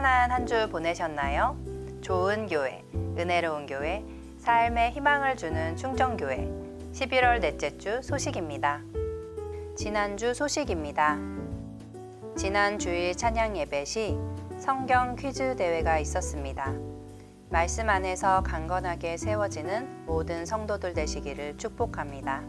가득한 한 주 보내셨나요? 좋은 교회, 은혜로운 교회, 삶에 희망을 주는 충정교회. 11월 넷째 주 소식입니다. 지난주 소식입니다. 지난 주일 찬양 예배 시 성경 퀴즈 대회가 있었습니다. 말씀 안에서 강건하게 세워지는 모든 성도들 되시기를 축복합니다.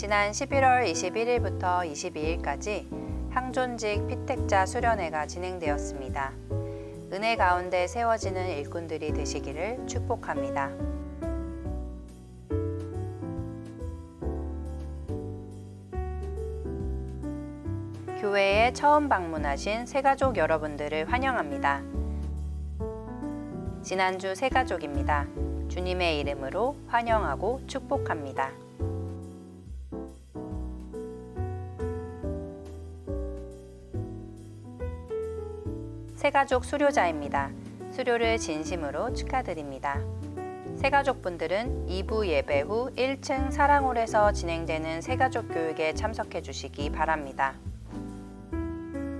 지난 11월 21일부터 22일까지 항존직 피택자 수련회가 진행되었습니다. 은혜 가운데 세워지는 일꾼들이 되시기를 축복합니다. 교회에 처음 방문하신 새가족 여러분들을 환영합니다. 지난주 새가족입니다. 주님의 이름으로 환영하고 축복합니다. 새가족 수료자입니다. 수료를 진심으로 축하드립니다. 새가족분들은 2부 예배 후 1층 사랑홀에서 진행되는 새가족 교육에 참석해 주시기 바랍니다.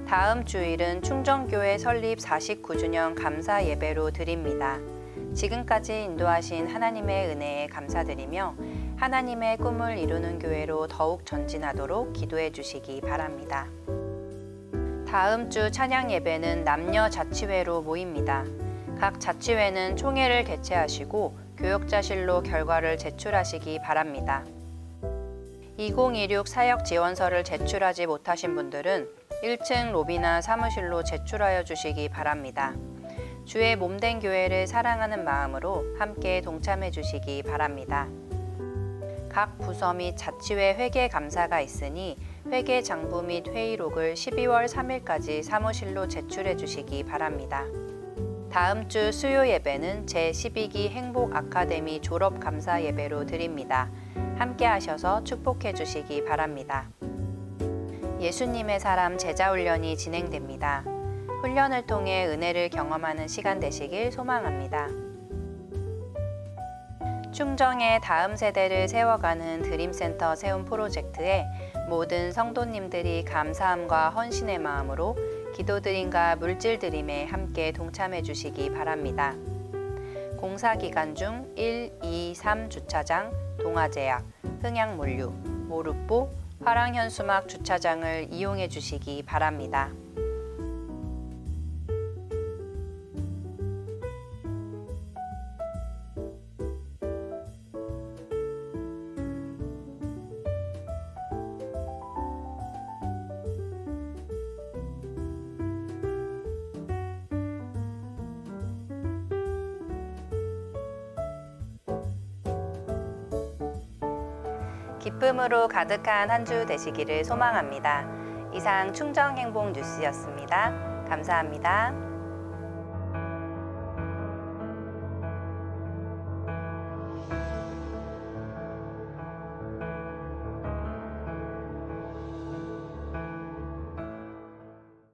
다음 주일은 충정교회 설립 49주년 감사 예배로 드립니다. 지금까지 인도하신 하나님의 은혜에 감사드리며 하나님의 꿈을 이루는 교회로 더욱 전진하도록 기도해 주시기 바랍니다. 다음 주 찬양 예배는 남녀 자치회로 모입니다. 각 자치회는 총회를 개최하시고 교역자실로 결과를 제출하시기 바랍니다. 2026 사역 지원서를 제출하지 못하신 분들은 1층 로비나 사무실로 제출하여 주시기 바랍니다. 주의 몸된 교회를 사랑하는 마음으로 함께 동참해 주시기 바랍니다. 각 부서 및 자치회 회계 감사가 있으니 회계 장부 및 회의록을 12월 3일까지 사무실로 제출해 주시기 바랍니다. 다음 주 수요 예배는 제12기 행복 아카데미 졸업 감사 예배로 드립니다. 함께 하셔서 축복해 주시기 바랍니다. 예수님의 사람 제자 훈련이 진행됩니다. 훈련을 통해 은혜를 경험하는 시간 되시길 소망합니다. 충정의 다음 세대를 세워가는 드림센터 세움 프로젝트에 모든 성도님들이 감사함과 헌신의 마음으로 기도드림과 물질드림에 함께 동참해 주시기 바랍니다. 공사 기간 중 1, 2, 3 주차장, 동아제약, 흥양물류, 모루뽀, 화랑현수막 주차장을 이용해 주시기 바랍니다. 기쁨으로 가득한 한 주 되시기를 소망합니다. 이상 충정행복 뉴스였습니다. 감사합니다.